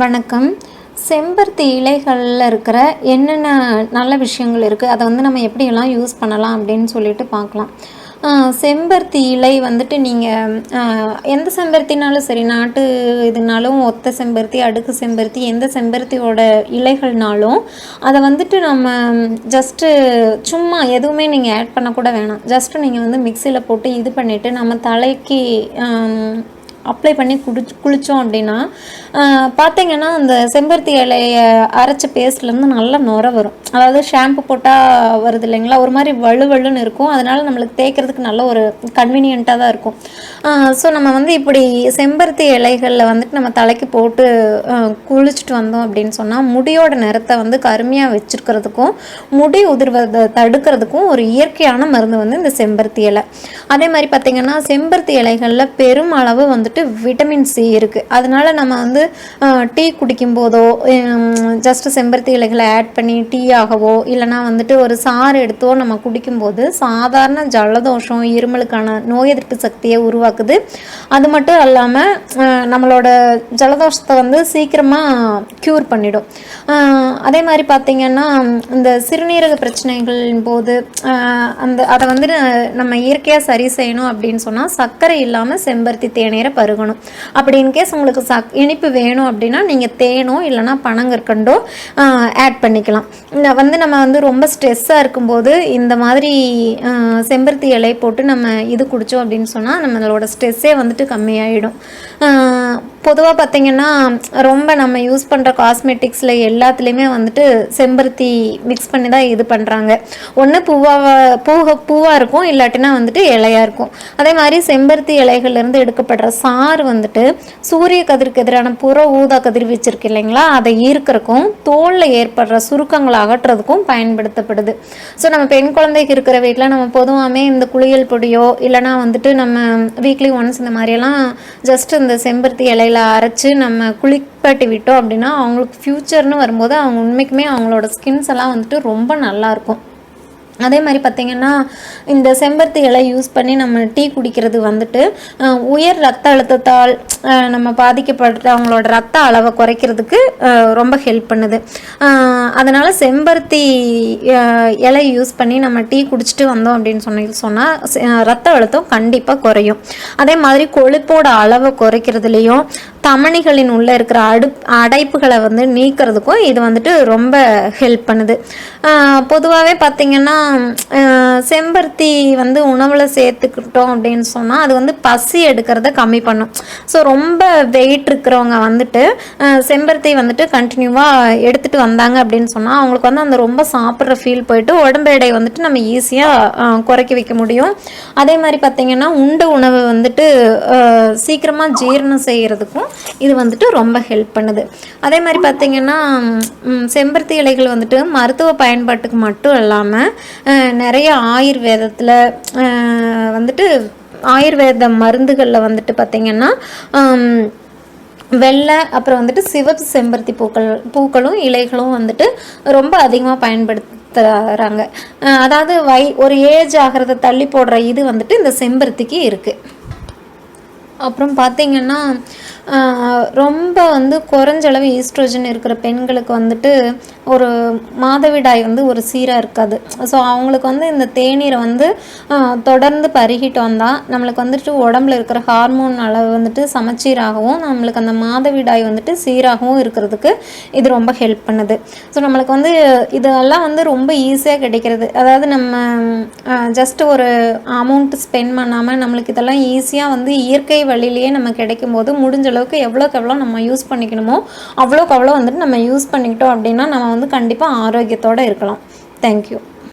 வணக்கம். செம்பருத்தி இலைகளில் இருக்கிற என்னென்ன நல்ல விஷயங்கள் இருக்குது அதை வந்து நம்ம எப்படியெல்லாம் யூஸ் பண்ணலாம் அப்படின்னு சொல்லிட்டு பார்க்கலாம். செம்பருத்தி இலை வந்துட்டு நீங்கள் எந்த செம்பருத்தினாலும் சரி நாட்டு இதுனாலும் ஒத்த செம்பருத்தி அடுக்கு செம்பருத்தி எந்த செம்பருத்தியோட இலைகள்னாலும் அதை வந்துட்டு நம்ம ஜஸ்ட்டு சும்மா எதுவுமே நீங்கள் ஆட் பண்ணக்கூட வேணாம். ஜஸ்ட்டு நீங்கள் வந்து மிக்சியில் போட்டு இது பண்ணிவிட்டு நம்ம தலைக்கு அப்ளை பண்ணி குடிச்சு குளித்தோம் அப்படின்னா பார்த்திங்கன்னா பார்த்தீங்கன்னா அந்த செம்பருத்தி இலையை அரைச்ச பேஸ்ட்லேருந்து நல்லா நுர வரும். அதாவது ஷாம்பு போட்டால் வருது இல்லைங்களா? ஒரு மாதிரி வலுவலுன்னு இருக்கும். அதனால் நம்மளுக்கு தேய்க்கிறதுக்கு நல்ல ஒரு கன்வீனியண்ட்டாக தான் இருக்கும். ஸோ நம்ம வந்து இப்படி செம்பருத்தி இலைகளில் வந்துட்டு நம்ம தலைக்கு போட்டு குளிச்சுட்டு வந்தோம் அப்படின்னு சொன்னால் முடியோட நிறத்தை வந்து கருமையாக வச்சிருக்கிறதுக்கும் முடி உதிர்வதை தடுக்கிறதுக்கும் ஒரு இயற்கையான மருந்து வந்து இந்த செம்பருத்தி இலை. அதே மாதிரி பார்த்திங்கன்னா செம்பருத்தி இலைகளில் பெரும் அளவு வந்துட்டு விட்டமின் சி இருக்குது அதனால் நம்ம வந்து டீ குடிக்கும் போதோ ஜஸ்ட் செம்பருத்தி இலைகளை ஆட் பண்ணி டீ ஆகவோ இல்லைனா வந்துட்டு ஒரு சாறு எடுத்தோ நம்ம குடிக்கும்போது சாதாரண ஜலதோஷம் இருமலுக்கான நோய் எதிர்ப்பு சக்தியை உருவாக்குது. அது மட்டும் இல்லாமல் நம்மளோட ஜலதோஷத்தை வந்து சீக்கிரமாக க்யூர் பண்ணிடும். அதே மாதிரி பார்த்திங்கன்னா இந்த சிறுநீரக பிரச்சனைகளின் போது அந்த அதை வந்து நம்ம இயற்கையாக சரி செய்யணும் அப்படின்னு சொன்னால் சர்க்கரை இல்லாமல் செம்பருத்தி தேநீரை பருகணும் அப்படி இன்கேஸ் உங்களுக்கு சக் இனிப்பு வேணும் அப்படின்னா நீங்கள் தேனோ இல்லைனா பனங்கற்கண்டோ ஆட் பண்ணிக்கலாம். வந்து நம்ம வந்து ரொம்ப ஸ்ட்ரெஸ்ஸாக இருக்கும்போது இந்த மாதிரி செம்பருத்தி இலை போட்டு நம்ம இது குடித்தோம் அப்படின்னு சொன்னால் நம்மளோட ஸ்ட்ரெஸ்ஸே வந்துட்டு கம்மியாயிடும். பொதுவாக பார்த்திங்கன்னா ரொம்ப நம்ம யூஸ் பண்ணுற காஸ்மெட்டிக்ஸில் எல்லாத்துலேயுமே வந்துட்டு செம்பருத்தி மிக்ஸ் பண்ணி தான் இது பண்ணுறாங்க ஒன்று பூவாக பூக பூவாக இருக்கும் இல்லாட்டினா வந்துட்டு இலையாக இருக்கும். அதே மாதிரி செம்பருத்தி இலைகள்லேருந்து எடுக்கப்படுற சாறு வந்துட்டு சூரிய கதிருக்கு எதிரான புற ஊதா கதிர்வீச்சு இருக்கு இல்லைங்களா? அதை ஈர்க்கறக்கும் தோலில் ஏற்படுற சுருக்கங்களை அகற்றுறதுக்கும் பயன்படுத்தப்படுது. ஸோ நம்ம பெண் குழந்தைக்கு இருக்கிற வீட்டில் நம்ம பொதுவாகவே இந்த குளியல் பொடியோ இல்லைனா வந்துட்டு நம்ம வீக்லி ஒன்ஸ் இந்த மாதிரியெல்லாம் ஜஸ்ட் இந்த செம்பருத்தி இலையில அரைச்சி நம்ம குளிப்பாட்டி விட்டோம் அப்படின்னா அவங்களுக்கு ஃப்யூச்சர்னு வரும்போது அவங்க உண்மைக்குமே அவங்களோட ஸ்கின்ஸ் எல்லாம் வந்துட்டு ரொம்ப நல்லா இருக்கும். அதே மாதிரி பார்த்திங்கன்னா இந்த செம்பருத்தி இலை யூஸ் பண்ணி நம்ம டீ குடிக்கிறது வந்துட்டு உயர் ரத்த அழுத்தத்தால் நம்ம பாதிக்கப்படுற அவங்களோட ரத்த அளவை குறைக்கிறதுக்கு ரொம்ப ஹெல்ப் பண்ணுது. அதனால் செம்பருத்தி இலை யூஸ் பண்ணி நம்ம டீ குடிச்சிட்டு வந்தோம் அப்படின்னு சொன்ன சொன்னால் ரத்த அழுத்தம் கண்டிப்பாக குறையும். அதே மாதிரி கொழுப்போட அளவை குறைக்கிறதுலையும் தமணிகளின் உள்ளே இருக்கிற அடு அடைப்புகளை வந்து நீக்கிறதுக்கும் இது வந்துட்டு ரொம்ப ஹெல்ப் பண்ணுது. பொதுவாகவே பார்த்திங்கன்னா செம்பருத்தி வந்து உணவில் சேர்த்துக்கிட்டோம் அப்படின்னு சொன்னால் அது வந்து பசி எடுக்கிறத கம்மி பண்ணும். ஸோ ரொம்ப வெயிட் இருக்கிறவங்க வந்துட்டு செம்பருத்தி வந்துட்டு கண்டினியூவாக எடுத்துகிட்டு வந்தாங்க அப்படின்னு சொன்னால் அவங்களுக்கு வந்து அந்த ரொம்ப சாப்பிட்ற ஃபீல் போயிட்டு உடம்பு எடை வந்துட்டு நம்ம ஈஸியாக குறைக்க வைக்க முடியும். அதே மாதிரி பார்த்திங்கன்னா உண்ட உணவு வந்துட்டு சீக்கிரமாக ஜீரணம் செய்கிறதுக்கும் இது வந்துட்டு ரொம்ப ஹெல்ப் பண்ணுது. அதே மாதிரி பார்த்திங்கன்னா செம்பருத்தி இலைகள் வந்துட்டு மருத்துவ பயன்பாட்டுக்கு மட்டும் இல்லாமல் நிறைய ஆயுர்வேதத்தில் வந்துட்டு ஆயுர்வேத மருந்துகளில் வந்துட்டு பார்த்திங்கன்னா வெள்ளை அப்புறம் வந்துட்டு சிவப்பு செம்பருத்தி பூக்கள் பூக்களும் இலைகளும் வந்துட்டு ரொம்ப அதிகமாக பயன்படுத்துகிறாங்க அதாவது வை ஒரு ஏஜ் ஆகிறத தள்ளி போடுற இது வந்துட்டு இந்த செம்பருத்திக்கு இருக்குது அப்புறம் பார்த்தீங்கன்னா ரொம்ப வந்து குறைஞ்சளவு ஈஸ்ட்ரோஜன் இருக்கிற பெண்களுக்கு வந்துட்டு ஒரு மாதவிடாய் வந்து ஒரு சீராக இருக்காது. ஸோ அவங்களுக்கு வந்து இந்த தேநீரை வந்து தொடர்ந்து பருகிட்டு வந்தால் நம்மளுக்கு வந்துட்டு உடம்புல இருக்கிற ஹார்மோன் அளவு வந்துட்டு சமச்சீராகவும் நம்மளுக்கு அந்த மாதவிடாய் வந்துட்டு சீராகவும் இருக்கிறதுக்கு இது ரொம்ப ஹெல்ப் பண்ணுது. ஸோ நம்மளுக்கு வந்து இதெல்லாம் வந்து ரொம்ப ஈஸியாக கிடைக்கிறது. அதாவது நம்ம ஜஸ்ட் ஒரு அமௌண்ட் ஸ்பெண்ட் பண்ணாமல் நம்மளுக்கு இதெல்லாம் ஈஸியாக வந்து இயற்கை வழியிலேயே நம்ம கிடைக்கும் போது முடிஞ்ச அளவுக்கு எவ்வளோக்கு எவ்வளோ நம்ம யூஸ் பண்ணிக்கணுமோ அவ்வளோக்கு அவ்வளோ வந்துட்டு நம்ம யூஸ் பண்ணிக்கிட்டோம் அப்படின்னா நம்ம வந்து கண்டிப்பாக ஆரோக்கியத்தோடு இருக்கலாம். தேங்க்யூ